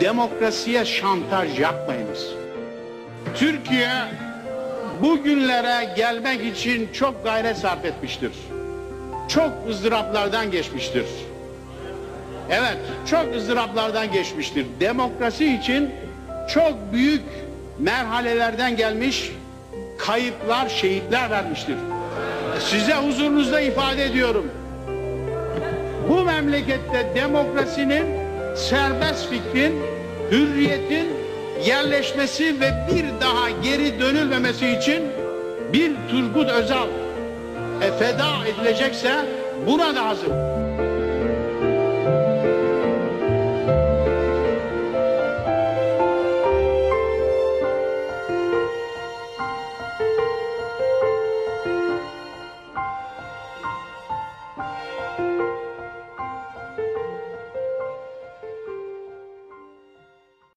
demokrasiye şantaj yapmayınız. Türkiye bugünlere gelmek için çok gayret sarf etmiştir. Çok ızdıraplardan geçmiştir. Evet, çok ızdıraplardan geçmiştir. Demokrasi için çok büyük merhalelerden gelmiş, kayıplar, şehitler vermiştir. Size huzurunuzda ifade ediyorum. Bu memlekette demokrasinin, serbest fikrin, hürriyetin yerleşmesi ve bir daha geri dönülmemesi için bir Turgut Özal e, feda edilecekse buna da hazır.